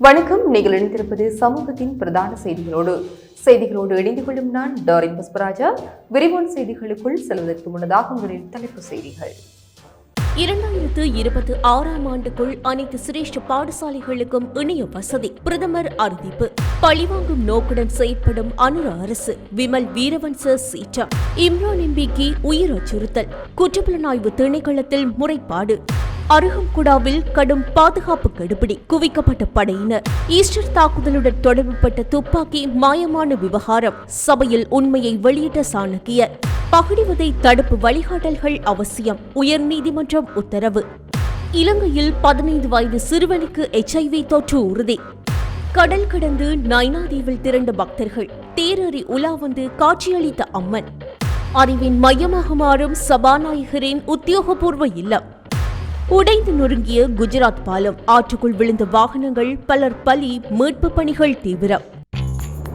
வணக்கம். நீங்கள் இணைந்திருப்பது சமூகத்தின் பிரதான செய்திகளோடு. செய்திகளோடு இணைந்து கொள்ளும் நான் டாரின் புஷ்பராஜா விரிவான செய்திகளுக்குள் செல்வதற்கு முன்னதாக உங்களின் தலைப்பு செய்திகள். இரண்டாயிரத்து இருபத்தி ஆறாம் ஆண்டுக்குள் அனைத்து சிரேஷ்ட பாடசாலைகளுக்கும் இணைய வசதி. பிரதமர் அறிவிப்பு. பழிவாங்கும் நோக்குடன் செயற்படும் அனுர அரசு. விமல் வீரவன்ச சீற்றம் இம்ரான் எம்பிக்கு உயிர் அச்சுறுத்தல். குற்றப்புலனாய்வு திணைக்களத்தில் முறைப்பாடு. அருகம்குடாவில் கடும் பாதுகாப்பு கெடுபிடி. குவிக்கப்பட்ட படையினர். ஈஸ்டர் தாக்குதலுடன் தொடர்புபட்ட துப்பாக்கி மாயமான விவகாரம். சபையில் உண்மையை வெளியிட்ட சாணக்கியர். பகிடிவதை தடுப்பு வழிகாட்டல்கள் அவசியம். உயர்நீதிமன்றம் உத்தரவு. இலங்கையில் பதினைந்து வயது சிறுவனுக்கு எச்ஐவி தொற்று உறுதி. கடல் கடந்து நைனாதீவில் திரண்ட பக்தர்கள். தேரறி உலா வந்து காட்சியளித்த அம்மன். அறிவின் மையமாக மாறும் சபாநாயகரின் உத்தியோகபூர்வ இல்லம். உடைந்து நொறுங்கிய குஜராத் பாலம். ஆற்றுக்குள் விழுந்த வாகனங்கள் பலர் பலி மீட்பு பணிகள் தீவிரம்.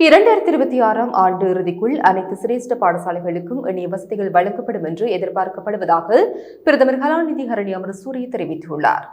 இரண்டாயிரத்தி இருபத்தி ஆறாம் ஆண்டு இறுதிக்குள் அனைத்து சிரேஷ்ட பாடசாலைகளுக்கும் இணைய வசதிகள் வழங்கப்படும் என்று எதிர்பார்க்கப்படுவதாக பிரதமர் கலாநிதி ஹரணி அமரசூரிய தெரிவித்துள்ளார்.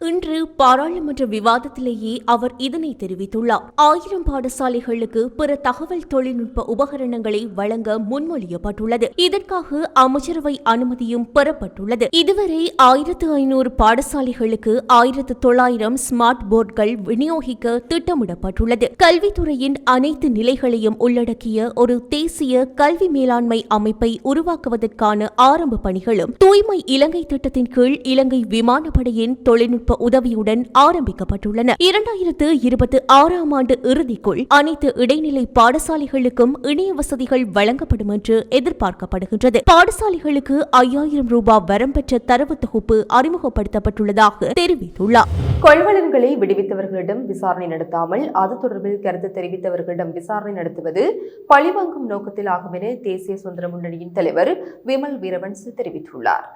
இன்று பாராளுமன்ற விவாதத்திலேயே அவர் இதனை தெரிவித்துள்ளார். ஆயிரம் பாடசாலைகளுக்கு பிற தகவல் தொழில்நுட்ப உபகரணங்களை வழங்க முன்மொழியப்பட்டுள்ளது. இதற்காக அமைச்சரவை அனுமதியும் பெறப்பட்டுள்ளது. இதுவரை ஆயிரத்து ஐநூறு பாடசாலைகளுக்கு ஆயிரத்து தொள்ளாயிரம் ஸ்மார்ட் போர்டுகள் விநியோகிக்க திட்டமிடப்பட்டுள்ளது. கல்வித்துறையின் அனைத்து நிலைகளையும் உள்ளடக்கிய ஒரு தேசிய கல்வி மேலாண்மை அமைப்பை உருவாக்குவதற்கான ஆரம்ப பணிகளும் தூய்மை இலங்கை திட்டத்தின் கீழ் இலங்கை விமானப்படையின் தொழில்நுட்ப உதவியுடன் ஆரம்பிக்கப்பட்டுள்ளன. இரண்டாயிரத்து இருபத்தி ஆறாம் ஆண்டு இறுதிக்குள் அனைத்து இடைநிலை பாடசாலைகளுக்கும் இணைய வசதிகள் வழங்கப்படும் என்று எதிர்பார்க்கப்படுகின்றது. பாடசாலைகளுக்கு ஐயாயிரம் ரூபாய் வரம்பெற்ற தரவு தொகுப்பு அறிமுகப்படுத்தப்பட்டுள்ளதாக தெரிவித்துள்ளார். கொள்வலன்களை விடுவித்தவர்களிடம் விசாரணை நடத்தாமல் அது தொடர்பில் கருத்து தெரிவித்தவர்களிடம் விசாரணை நடத்துவது பழிவாங்கும் நோக்கத்தில் ஆகும் என தேசிய சுதந்திர முன்னணியின் தலைவர் விமல் வீரவன்ஸ் தெரிவித்துள்ளார்.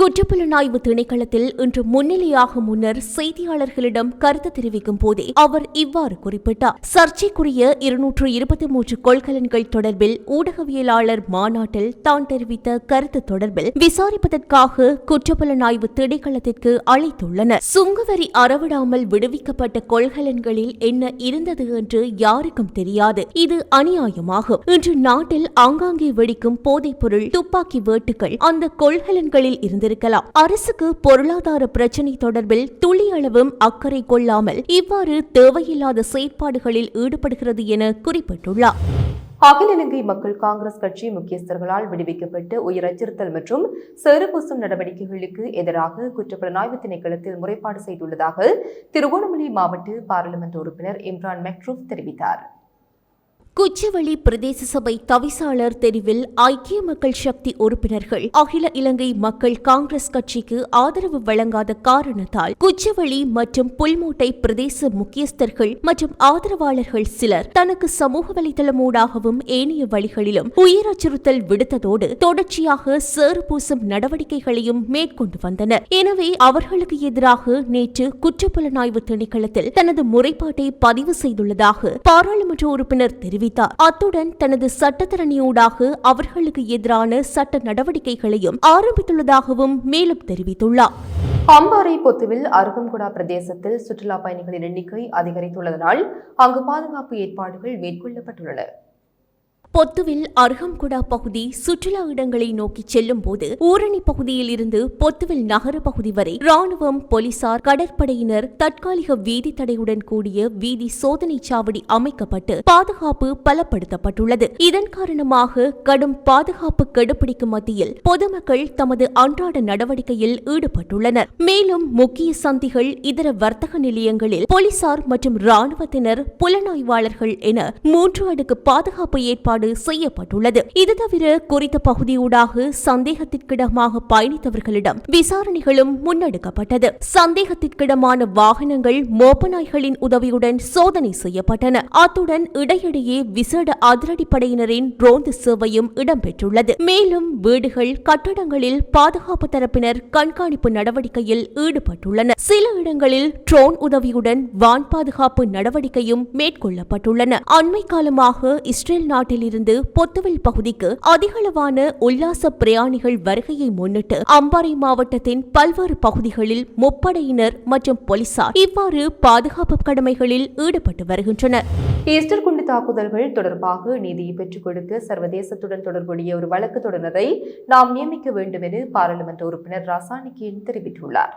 குற்றப்புலனாய்வு திணைக்களத்தில் இன்று முன்னிலையாக முன்னர் செய்தியாளர்களிடம் கருத்து தெரிவிக்கும் போதே அவர் இவ்வாறு குறிப்பிட்டார். சர்ச்சைக்குரிய இருநூற்று இருபத்தி மூன்று கொள்கலன்கள் தொடர்பில் ஊடகவியலாளர் மாநாட்டில் தான் தெரிவித்த கருத்து தொடர்பில் விசாரிப்பதற்காக குற்றப்புலனாய்வு திணைக்களத்திற்கு அழைத்துள்ளனர். சுங்கவரி அறவிடாமல் விடுவிக்கப்பட்ட கொள்கலன்களில் என்ன இருந்தது என்று யாருக்கும் தெரியாது. இது அநியாயமாகும். இன்று நாட்டில் ஆங்காங்கே வெடிக்கும் போதைப்பொருள் துப்பாக்கி வேட்டுகள் அந்த கொள்கலன்களில் இருந்திருக்கலாம் அரசுக்கு பொருளாதார பிரச்சினை தொடர்பில் துளி அளவும் அக்கறை கொள்ளாமல் இவ்வாறு தேவையில்லாத செயற்பாடுகளில் ஈடுபடுகிறது என குறிப்பிட்டுள்ளார். அகில இலங்கை மக்கள் காங்கிரஸ் கட்சி முக்கியஸ்தர்களால் விடுவிக்கப்பட்டு உயர் அச்சுறுத்தல் மற்றும் செருபூசும் நடவடிக்கைகளுக்கு எதிராக குற்றப்புலனாய்வு திணைக்களத்தில் முறைப்பாடு செய்துள்ளதாக திருகோணமலை மாவட்ட பாராளுமன்ற உறுப்பினர் இம்ரான் மெக்ரூப் தெரிவித்தார். குச்சவெளி பிரதேச சபை தவிசாளர் தெரிவில் ஐக்கிய மக்கள் சக்தி உறுப்பினர்கள் அகில இலங்கை மக்கள் காங்கிரஸ் கட்சிக்கு ஆதரவு வழங்காத காரணத்தால் குச்சவெளி மற்றும் புல்மோட்டை பிரதேச முக்கியஸ்தர்கள் மற்றும் ஆதரவாளர்கள் சிலர் தனக்கு சமூக வலைதளம் ஊடாகவும் ஏனைய வழிகளிலும் உயிர் அச்சுறுத்தல் விடுத்ததோடு தொடர்ச்சியாக சேறு பூசும் நடவடிக்கைகளையும் மேற்கொண்டு வந்தனர். எனவே அவர்களுக்கு எதிராக நேற்று குற்றப்புலனாய்வு திணைக்களத்தில் தனது முறைப்பாட்டை பதிவு செய்துள்ளதாக பாராளுமன்ற உறுப்பினர் தெரிவித்தார் அத்துடன் தனது சட்டத்திறனியூடாக அவர்களுக்கு எதிரான சட்ட நடவடிக்கைகளையும் ஆரம்பித்துள்ளதாகவும் மேலும் தெரிவித்துள்ளார். அம்பாறை பொத்துவில் அருகம்குடா பிரதேசத்தில் சுற்றுலா பயணிகளின் எண்ணிக்கை அதிகரித்துள்ளதனால் அங்கு பாதுகாப்பு ஏற்பாடுகள் மேற்கொள்ளப்பட்டுள்ளன. பொத்துவில் அருகம்குடா பகுதி சுற்றுலா இடங்களை நோக்கி செல்லும் போது ஊரணி பகுதியில் இருந்து பொத்துவில் நகர பகுதி வரை ராணுவம் போலீசார் கடற்படையினர் தற்காலிக வீதி தடையுடன் கூடிய வீதி சோதனை சாவடி அமைக்கப்பட்டு பாதுகாப்பு பலப்படுத்தப்பட்டுள்ளது. இதன் காரணமாக கடும் பாதுகாப்பு கெடுபிடிக்கும் மத்தியில் பொதுமக்கள் தமது அன்றாட நடவடிக்கையில் ஈடுபட்டுள்ளனர். மேலும் முக்கிய சந்திகள் இதர வர்த்தக நிலையங்களில் போலீசார் மற்றும் ராணுவத்தினர் புலனாய்வாளர்கள் என மூன்று அடுக்கு பாதுகாப்பு ஏற்பாடு ஏற்பாடு செய்யப்பட்டுள்ளது. இது தவிர குறித்த பகுதியூடாக சந்தேகத்திற்கிடமாக பயணித்தவர்களிடம் விசாரணைகளும் முன்னெடுக்கப்பட்டது. சந்தேகத்திற்கிடமான வாகனங்கள் மோப்பநாய்களின் உதவியுடன் சோதனை செய்யப்பட்டன. அத்துடன் இடையிடையே விசேட அதிரடிப்படையினரின் ரோந்து சேவையும் இடம்பெற்றுள்ளது. மேலும் வீடுகள் கட்டடங்களில் பாதுகாப்பு தரப்பினர் கண்காணிப்பு நடவடிக்கையில் ஈடுபட்டுள்ளனர். சில இடங்களில் ட்ரோன் உதவியுடன் வான் பாதுகாப்பு நடவடிக்கையும் மேற்கொள்ளப்பட்டுள்ளன. அண்மை காலமாக இஸ்ரேல் இருந்து பொத்துவில் பகுதிக்கு அதிகளவான உல்லாச பிரயாணிகள் வருகையை முன்னிட்டு அம்பாறை மாவட்டத்தின் பல்வேறு பகுதிகளில் முப்படையினர் மற்றும் போலீசார் இவ்வாறு பாதுகாப்பு கடமைகளில் ஈடுபட்டு வருகின்றனர். ஈஸ்டர் குண்டு தாக்குதல்கள் தொடர்பாக நீதியை பெற்றுக் கொடுக்க சர்வதேசத்துடன் தொடர்புடைய ஒரு வழக்கு தொடர்நரை நாம் நியமிக்க வேண்டும் என பாராளுமன்ற உறுப்பினர் ராசானிகேன் தெரிவித்துள்ளார்.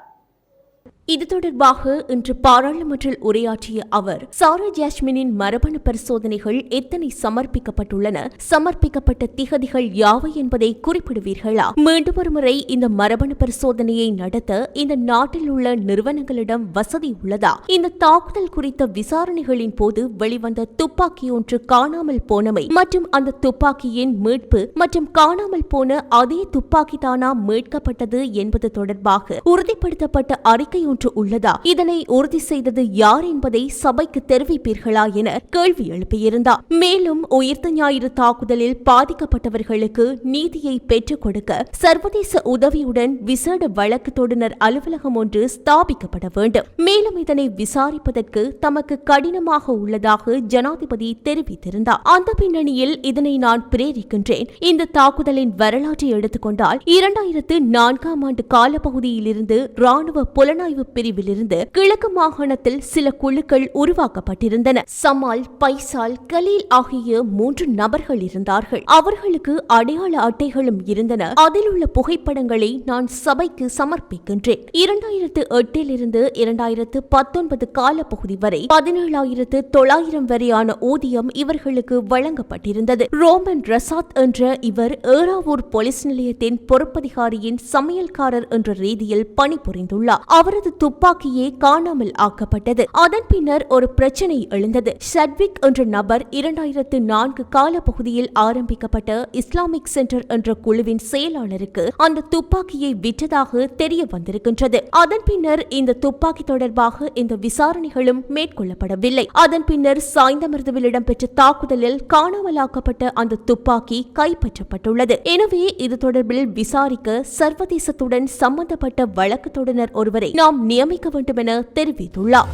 இது தொடர்பாக இன்று பாராளுமன்றில் உரையாற்றிய அவர் சாரா ஜாஸ்மினின் மரபணு பரிசோதனைகள் எத்தனை சமர்ப்பிக்கப்பட்டுள்ளன சமர்ப்பிக்கப்பட்ட திகதிகள் யாவை என்பதை குறிப்பிடுவீர்களா? மீண்டும் ஒருமுறை இந்த மரபணு பரிசோதனையை நடத்த இந்த நாட்டில் உள்ள நிறுவனங்களிடம் வசதி உள்ளதா? இந்த தாக்குதல் குறித்த விசாரணைகளின் போது வெளிவந்த துப்பாக்கி ஒன்று காணாமல் போனமை மற்றும் அந்த துப்பாக்கியின் மீட்பு மற்றும் காணாமல் போன அதே துப்பாக்கி தானா மீட்கப்பட்டது என்பது தொடர்பாக உறுதிப்படுத்தப்பட்ட அறிக்கை ஒன்று உள்ளதா? இதனை உறுதி செய்தது யார் என்பதை சபைக்கு தெரிவிப்பீர்களா என கேள்வி எழுப்பியிருந்தார் மேலும் உயிர்த்த ஞாயிறு தாக்குதலில் பாதிக்கப்பட்டவர்களுக்கு நீதியை பெற்றுக் கொடுக்க சர்வதேச உதவியுடன் விசேட வழக்கு தொடுநர் அலுவலகம் ஒன்று ஸ்தாபிக்கப்பட வேண்டும். மேலும் இதனை விசாரிப்பதற்கு தமக்கு கடினமாக உள்ளதாக ஜனாதிபதி தெரிவித்திருந்தார் அந்த பின்னணியில் இதனை நான் பிரேரிக்கின்றேன். இந்த தாக்குதலின் வரலாற்றை எடுத்துக்கொண்டால் இரண்டாயிரத்து நான்காம் ஆண்டு காலப்பகுதியிலிருந்து ராணுவ புலனாய்வு பிரிவிலிருந்து கிழக்கு மாகாணத்தில் சில குழுக்கள் உருவாக்கப்பட்டிருந்தன. சமால் பைசால் கலீல் ஆகிய மூன்று நபர்கள் இருந்தார்கள். அவர்களுக்கு அடையாள அட்டைகளும் இருந்தன. அதில் உள்ள புகைப்படங்களை நான் சபைக்கு சமர்ப்பிக்கின்றேன். இரண்டாயிரத்து எட்டில் இருந்து இரண்டாயிரத்து பத்தொன்பது காலப்பகுதி வரை பதினேழாயிரத்து தொள்ளாயிரம் வரையான ஊதியம் இவர்களுக்கு வழங்கப்பட்டிருந்தது. ரோமன் ரசாத் என்ற இவர் ஏறாவூர் போலீஸ் நிலையத்தின் பொறுப்பதிகாரியின் சமையல்காரர் என்ற ரீதியில் பணிபுரிந்துள்ளார். அவர் அவரது துப்பாக்கியே காணாமல் ஆக்கப்பட்டது. அதன் பின்னர் ஒரு பிரச்சனை எழுந்தது. ஷட்விக் என்ற நபர் இரண்டாயிரத்து நான்கு காலப்பகுதியில் ஆரம்பிக்கப்பட்ட இஸ்லாமிக் சென்டர் என்ற குழுவின் செயலாளருக்கு அந்த துப்பாக்கியை விற்றதாக தெரிய வந்திருக்கின்றது. அதன் பின்னர் இந்த துப்பாக்கி தொடர்பாக இந்த விசாரணைகளும் மேற்கொள்ளப்படவில்லை. அதன் பின்னர் சாய்ந்தமருதுவில் இடம்பெற்ற தாக்குதலில் காணாமலாக்கப்பட்ட அந்த துப்பாக்கி கைப்பற்றப்பட்டுள்ளது. எனவே இது தொடர்பில் விசாரிக்க சர்வதேசத்துடன் சம்பந்தப்பட்ட வழக்கு தொடர் ஒருவரை நாம் நியமிக்க வேண்டும் என தெரிவித்துள்ளார்.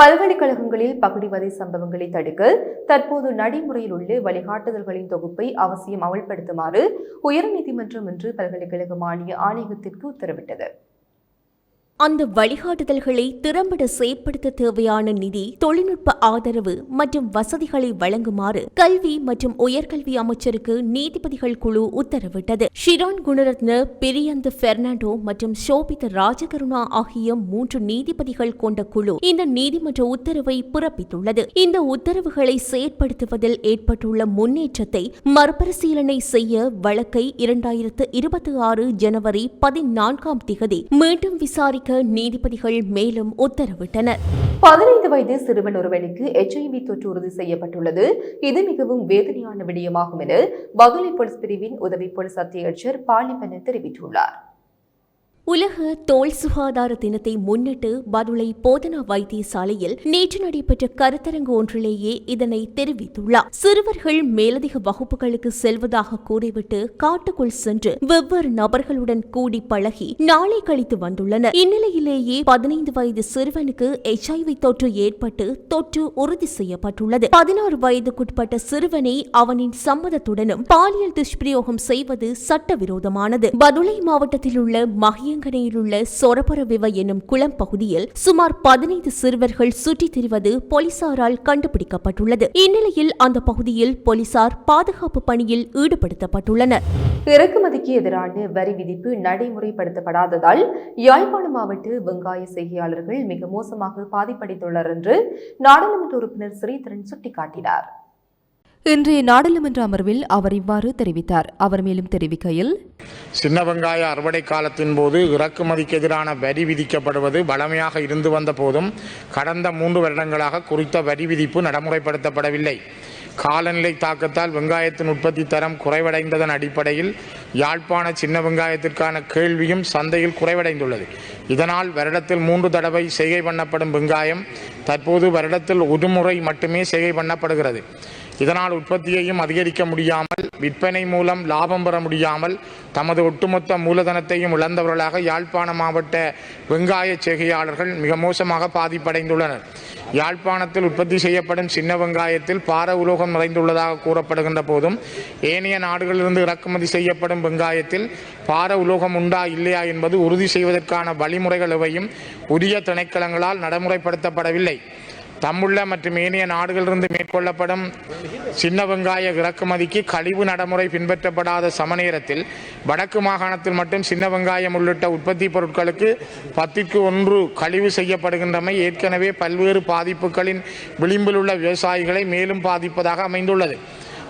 பல்கலைக்கழகங்களில் பகுடிவதை சம்பவங்களை தடுக்க தற்போது நடைமுறையில் உள்ள வழிகாட்டுதல்களின் தொகுப்பை அவசியம் அமல்படுத்துமாறு உயர்நீதிமன்றம் இன்று பல்கலைக்கழக மானிய ஆணையத்திற்கு உத்தரவிட்டது. அந்த வழிகாட்டுதல்களை திறம்பட செயற்படுத்த தேவையான நிதி தொழில்நுட்ப ஆதரவு மற்றும் வசதிகளை வழங்குமாறு கல்வி மற்றும் உயர்கல்வி அமைச்சருக்கு நீதிபதிகள் குழு உத்தரவிட்டது. ஷிரான் குணரத்ன பிரியந்த் பெர்னாண்டோ மற்றும் சோபித ராஜகருணா ஆகிய மூன்று நீதிபதிகள் கொண்ட குழு இந்த நீதிமன்ற உத்தரவை பிறப்பித்துள்ளது. இந்த உத்தரவுகளை செயற்படுத்துவதில் ஏற்பட்டுள்ள முன்னேற்றத்தை மறுபரிசீலனை செய்ய வழக்கை இரண்டாயிரத்து இருபத்தி ஆறு ஜனவரி பதினான்காம் திகதி மீண்டும் விசாரிக்க நீதிபதிகள் மேலும் உத்தரவிட்டனர். பதினைந்து வயது சிறுவன் ஒருவனுக்கு எச்ஐவி தொற்று உறுதி செய்யப்பட்டுள்ளது. இது மிகவும் வேதனையான விடயமாகும் என பதுளை போலீஸ் பிரிவின் உதவி போலீஸ் அத்தியட்சர் பாலிபன தெரிவித்துள்ளார். உலக தோல் சுகாதார தினத்தை முன்னிட்டு பதுளை போதனா வைத்தியசாலையில் நேற்று நடைபெற்ற கருத்தரங்கு ஒன்றிலேயே இதனை தெரிவித்துள்ளார். சிறுவர்கள் மேலதிக வகுப்புகளுக்கு செல்வதாக கூறிவிட்டு காட்டுக்குள் சென்று வெவ்வேறு நபர்களுடன் கூடி பழகி நாளை கழித்து வந்துள்ளனர். இந்நிலையிலேயே பதினைந்து வயது சிறுவனுக்கு எச்ஐவி தொற்று ஏற்பட்டு தொற்று உறுதி செய்யப்பட்டுள்ளது. பதினாறு வயதுக்குட்பட்ட சிறுவனை அவனின் சம்மதத்துடனும் பாலியல் துஷ்பிரயோகம் செய்வது சட்டவிரோதமானது. பதுளை மாவட்டத்தில் உள்ள மகிய வேங்கனையில் உள்ள சொரபரவிவ என்னும் குளம் பகுதியில் சுமார் பதினைந்து சிறுவர்கள் சுற்றித் திரிவது போலீசாரால் கண்டுபிடிக்கப்பட்டுள்ளது. இந்நிலையில் அந்த பகுதியில் போலீசார் பாதுகாப்பு பணியில் ஈடுபடுத்தப்பட்டுள்ளனர். இறக்குமதிக்கு எதிரான வரி விதிப்பு நடைமுறைப்படுத்தப்படாததால் யாழ்ப்பாணம் மாவட்ட வெங்காய செய்கையாளர்கள் மிக மோசமாக பாதிப்படைந்துள்ளனர் என்று நாடாளுமன்ற உறுப்பினர் ஸ்ரீதரன் சுட்டிக்காட்டினார். இன்றைய நாடாளுமன்ற அமர்வில் அவர் இவ்வாறு தெரிவித்தார். அவர் மேலும் தெரிவிக்கையில் சின்ன வெங்காய அறுவடை காலத்தின் போது இறக்குமதிக்கு எதிரான வரி விதிக்கப்படுவது வழமையாக இருந்து வந்த போதும் கடந்த மூன்று வருடங்களாக குறித்த வரி விதிப்பு நடைமுறைப்படுத்தப்படவில்லை. காலநிலை தாக்கத்தால் வெங்காயத்தின் உற்பத்தி தரம் குறைவடைந்ததன் அடிப்படையில் யாழ்ப்பாண சின்ன வெங்காயத்திற்கான கேள்வியும் சந்தையில் குறைவடைந்துள்ளது. இதனால் வருடத்தில் மூன்று தடவை செய்கை பண்ணப்படும் வெங்காயம் தற்போது வருடத்தில் ஒரு முறை மட்டுமே செய்கை பண்ணப்படுகிறது. இதனால் உற்பத்தியையும் அதிகரிக்க முடியாமல் விற்பனை மூலம் லாபம் பெற முடியாமல் தமது ஒட்டுமொத்த மூலதனத்தையும் இழந்தவர்களாக யாழ்ப்பாண மாவட்ட வெங்காய செய்கையாளர்கள் மிக மோசமாக பாதிப்படைந்துள்ளனர். யாழ்ப்பாணத்தில் உற்பத்தி செய்யப்படும் சின்ன வெங்காயத்தில் பார உலோகம் நிறைந்துள்ளதாக கூறப்படுகின்ற போதும் ஏனைய நாடுகளிலிருந்து இறக்குமதி செய்யப்படும் வெங்காயத்தில் பார உலோகம் உண்டா இல்லையா என்பது உறுதி செய்வதற்கான வழிமுறைகள் எவையும் உரிய திணைக்களங்களால் நடைமுறைப்படுத்தப்படவில்லை. தம்முள்ள மற்றும் ஏனைய நாடுகளிலிருந்து மேற்கொள்ளப்படும் சின்ன வெங்காய இறக்குமதிக்கு கழிவு நடைமுறை பின்பற்றப்படாத சமநேரத்தில் வடக்கு மாகாணத்தில் மட்டும் சின்ன வெங்காயம் உள்ளிட்ட உற்பத்தி பொருட்களுக்கு பத்திற்கு ஒன்று கழிவு செய்யப்படுகின்றமை ஏற்கனவே பல்வேறு பாதிப்புகளின் விளிம்பில் உள்ள விவசாயிகளை மேலும் பாதிப்பதாக அமைந்துள்ளது.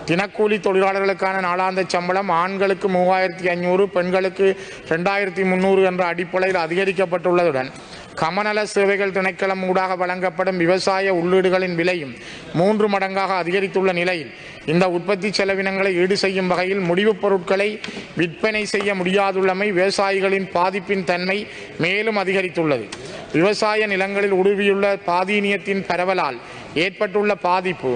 தினக்கூலி தொழிலாளர்களுக்கான நாளாந்த சம்பளம் ஆண்களுக்கு மூவாயிரத்தி ஐநூறு பெண்களுக்கு ரெண்டாயிரத்தி முந்நூறு என்ற அடிப்படையில் அதிகரிக்கப்பட்டுள்ளதுடன் கமநல சேவைகள் திணைக்களம் ஊடாக வழங்கப்படும் விவசாய உள்ளீடுகளின் விலையும் மூன்று மடங்காக அதிகரித்துள்ள நிலையில் இந்த உற்பத்தி செலவினங்களை ஈடு செய்யும் வகையில் முடிவுப் பொருட்களை விற்பனை செய்ய முடியாதுள்ளமை விவசாயிகளின் பாதிப்பின் தன்மை மேலும் அதிகரித்துள்ளது. விவசாய நிலங்களில் உருவியுள்ள பாதீனியத்தின் பரவலால் ஏற்பட்டுள்ள பாதிப்பு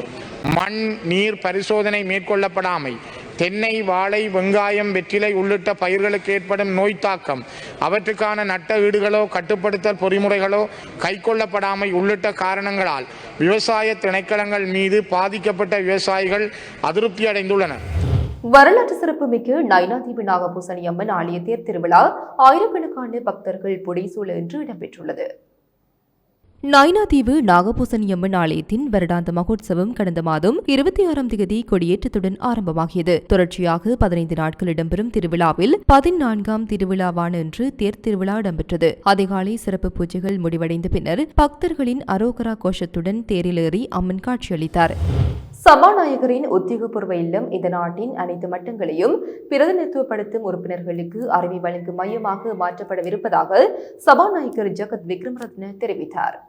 மண் நீர் பரிசோதனை மேற்கொள்ளப்படாமை தென்னை வாழை வெங்காயம் வெற்றிலை உள்ளிட்ட பயிர்களுக்கு ஏற்படும் நோய் தாக்கம். அவற்றுக்கான நட்ட ஈடுகளோ கட்டுப்படுத்தல் பொறிமுறைகளோ கைக்கொள்ளப்படாமை உள்ளிட்ட காரணங்களால் விவசாய திணைக்களங்கள் மீது பாதிக்கப்பட்ட விவசாயிகள் அதிருப்தி அடைந்துள்ளனர். வரலாற்று சிறப்புமிக்க நயனாதீபி நாகபூசணி அம்மன் ஆலய தேர் திருவிழா ஆயிரக்கணக்கான பக்தர்கள் புடைசூழ என்று இடம்பெற்றுள்ளது. நைனாதீவு நாகபூசணியம்மன் ஆலயத்தின் வருடாந்த மகோத்சவம் கடந்த மாதம் இருபத்தி ஆறாம் தேதி கொடியேற்றத்துடன் ஆரம்பமாகியது. தொடர்ச்சியாக பதினைந்து நாட்கள் இடம்பெறும் திருவிழாவில் பதினான்காம் திருவிழாவான இன்று தேர் திருவிழா இடம்பெற்றது. அதிகாலை சிறப்பு பூஜைகள் முடிவடைந்த பின்னர் பக்தர்களின் அரோகரா கோஷத்துடன் தேரிலேறி அம்மன் காட்சியளித்தார். சபாநாயகரின் உத்தியோகபூர்வ இல்லம் இந்த நாட்டின் அனைத்து மட்டங்களையும் பிரதிநிதித்துவப்படுத்தும் உறுப்பினர்களுக்கு அறிவை வழங்கும் மையமாக மாற்றப்படவிருப்பதாக சபாநாயகர் ஜகத் விக்ரமரத்ன தெரிவித்தார்.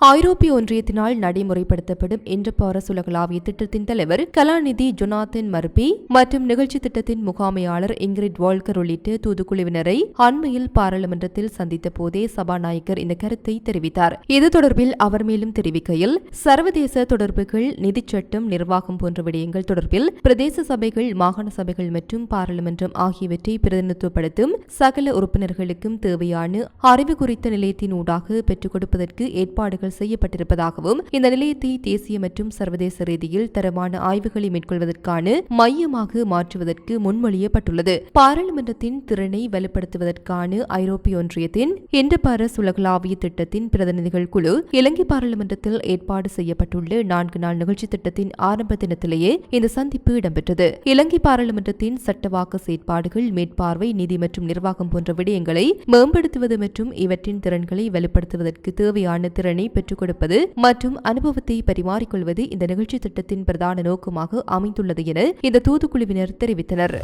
ஐரோப்பிய ஒன்றியத்தினால் நடைமுறைப்படுத்தப்படும் என்ற பாரசுலகளாவிய திட்டத்தின் தலைவர் கலாநிதி ஜொனாதன் மர்பி மற்றும் நிகழ்ச்சி திட்டத்தின் முகாமையாளர் இங்கிரிட் வால்கர் உள்ளிட்ட தூதுக்குழுவினரை அண்மையில் பாராளுமன்றத்தில் சந்தித்த போதே சபாநாயகர் இந்த கருத்தை தெரிவித்தார். இது தொடர்பில் அவர் மேலும் தெரிவிக்கையில் சர்வதேச தொடர்புகள் நிதி சட்டம் நிர்வாகம் போன்ற விடயங்கள் தொடர்பில் பிரதேச சபைகள் மாகாண சபைகள் மற்றும் பாராளுமன்றம் ஆகியவற்றை பிரதிநிதித்துவப்படுத்தும் சகல உறுப்பினர்களுக்கும் தேவையான அறிவு குறித்த நிலையத்தின் ஊடாக பெற்றுக் கொடுப்பதற்கு ஏற்பாடுகள் செய்யப்பட்டிருப்பதாகவும் இந்த நிலையத்தை தேசிய மற்றும் சர்வதேச ரீதியில் தரமான ஆய்வுகளை மேற்கொள்வதற்கான மையமாக மாற்றுவதற்கு முன்மொழியப்பட்டுள்ளது. பாராளுமன்றத்தின் திறனை வலுப்படுத்துவதற்கான ஐரோப்பிய ஒன்றியத்தின் இண்டபாரஸ் உலகளாவிய திட்டத்தின் பிரதிநிதிகள் குழு இலங்கை பாராளுமன்றத்தில் ஏற்பாடு செய்யப்பட்டுள்ள நான்கு நாள் நிகழ்ச்சி திட்டத்தின் ஆரம்ப தினத்திலேயே இந்த சந்திப்பு இடம்பெற்றது. இலங்கை பாராளுமன்றத்தின் சட்டவாக்க செயற்பாடுகள் மேற்பார்வை நிதி மற்றும் நிர்வாகம் போன்ற விடயங்களை மேம்படுத்துவது மற்றும் இவற்றின் திறன்களை வலுப்படுத்துவதற்கு தேவையான திறனை பெற்றுக் கொடுப்பது மற்றும் அனுபவத்தை பரிமாறிக்கொள்வது இந்த நிகழ்ச்சி திட்டத்தின் பிரதான நோக்கமாக அமைந்துள்ளது என இந்த தூதுக்குழுவினர் தெரிவித்தனர்.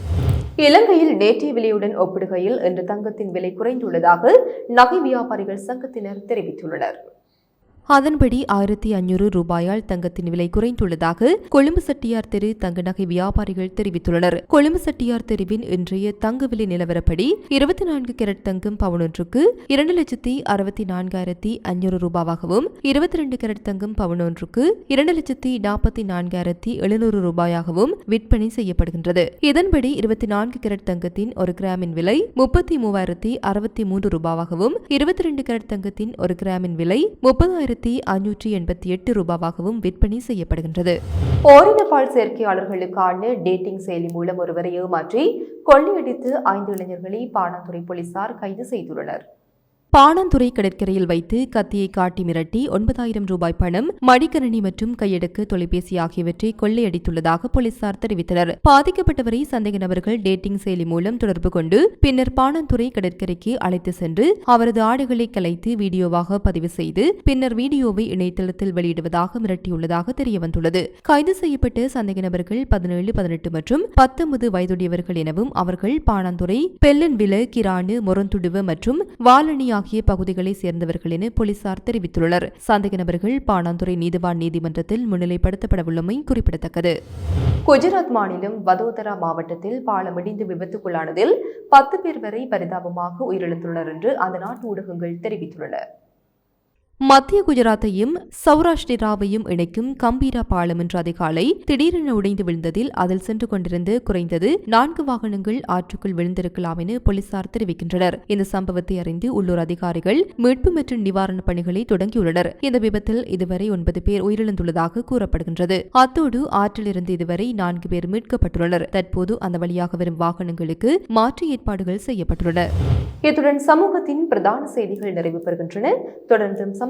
இலங்கையில் நேற்றைய விலையுடன் ஒப்பிடுகையில் இன்று தங்கத்தின் விலை குறைந்துள்ளதாக நகை வியாபாரிகள் சங்கத்தினர் தெரிவித்துள்ளனர். அதன்படி ஆயிரத்தி ஐநூறு ரூபாயால் தங்கத்தின் விலை குறைந்துள்ளதாக கொழும்பு செட்டியார் தெரு தங்க நகை வியாபாரிகள் தெரிவித்துள்ளனர். கொழும்பு செட்டியார் தெருவின் இன்றைய தங்க விலை நிலவரப்படி இருபத்தி நான்கு கேரட் தங்கம் பவுனொன்றுக்கு இரண்டு லட்சத்தி அறுபத்தி நான்காயிரத்தி ஐநூறு ரூபாவாகவும் இருபத்தி ரெண்டு கேரட் தங்கம் பவுனொன்றுக்கு இரண்டு லட்சத்தி நாற்பத்தி நான்காயிரத்தி எழுநூறு ரூபாயாகவும் விற்பனை செய்யப்படுகின்றது. இதன்படி இருபத்தி நான்கு கேரட் தங்கத்தின் ஒரு கிராமின் விலை முப்பத்தி மூவாயிரத்தி அறுபத்தி மூன்று ரூபாவாகவும் இருபத்தி ரெண்டு கேரட் தங்கத்தின் ஒரு கிராமின் விலை முப்பதாயிரத்தி ஐநூற்றி எண்பத்தி எட்டு ரூபாவாகவும் விற்பனை செய்யப்படுகின்றது. ஓரினப்பால் சேர்க்கையாளர்களுக்கான டேட்டிங் செயலி மூலம் ஒருவரை ஏமாற்றி கொள்ளையடித்து ஐந்து இளைஞர்களை பாணாதுறை போலீசார் கைது செய்துள்ளனர். பாணந்துறை கடற்கரையில் வைத்து கத்தியை காட்டி மிரட்டி ஒன்பதாயிரம் ரூபாய் பணம் மடிக்கணினி மற்றும் கையடக்கு தொலைபேசி ஆகியவற்றை கொள்ளையடித்துள்ளதாக போலீசார் தெரிவித்தனர். பாதிக்கப்பட்டவரை சந்தேக நபர்கள் டேட்டிங் செயலி மூலம் தொடர்பு கொண்டு பின்னர் பாணந்துறை கடற்கரைக்கு அழைத்து சென்று அவரது ஆடைகளை கலைத்து வீடியோவாக பதிவு செய்து பின்னர் வீடியோவை இணையதளத்தில் வெளியிடுவதாக மிரட்டியுள்ளதாக தெரியவந்துள்ளது. கைது செய்யப்பட்ட சந்தேக நபர்கள் பதினேழு பதினெட்டு மற்றும் பத்தொன்பது வயதுடையவர்கள் எனவும் அவர்கள் பாணந்துறை பெல்லன்வில கிரானு மொரந்துடுவ மற்றும் வாலனி ஆகிய பகுதிகளைச் சேர்ந்தவர்கள் என போலீசார் தெரிவித்துள்ளனர். சந்தேக நபர்கள் பாணாந்துறை நீதிவான் நீதிமன்றத்தில் முன்னிலைப்படுத்தப்படவுள்ளமை குறிப்பிடத்தக்கது. குஜராத் மாநிலம் வதோதரா மாவட்டத்தில் பாலம் இடிந்து விபத்துக்குள்ளானதில் பத்து பேர் வரை பரிதாபமாக உயிரிழந்துள்ளனர் என்று அந்த நாட்டு ஊடகங்கள் தெரிவித்துள்ளன. மத்திய குஜராத்தையும் சௌராஷ்டிராவையும் இணைக்கும் கம்பீரா பாலம் இன்று அதிகாலை திடீரென உடைந்து விழுந்ததில் அதில் சென்று கொண்டிருந்து குறைந்தது நான்கு வாகனங்கள் ஆற்றுக்குள் விழுந்திருக்கலாம் என போலீசார் தெரிவிக்கின்றனர். இந்த சம்பவத்தை அறிந்து உள்ளூர் அதிகாரிகள் மீட்பு மற்றும் நிவாரணப் பணிகளை தொடங்கியுள்ளனர். இந்த விபத்தில் இதுவரை ஒன்பது பேர் உயிரிழந்துள்ளதாக கூறப்படுகின்றது. அத்தோடு ஆற்றிலிருந்து இதுவரை நான்கு பேர் மீட்கப்பட்டுள்ளனர். தற்போது அந்த வழியாக வரும் வாகனங்களுக்கு மாற்று ஏற்பாடுகள் செய்யப்பட்டுள்ளன. இத்துடன் சமூகத்தின் பிரதான செய்திகள் நிறைவு பெறுகின்றன. தொடர்ந்தும்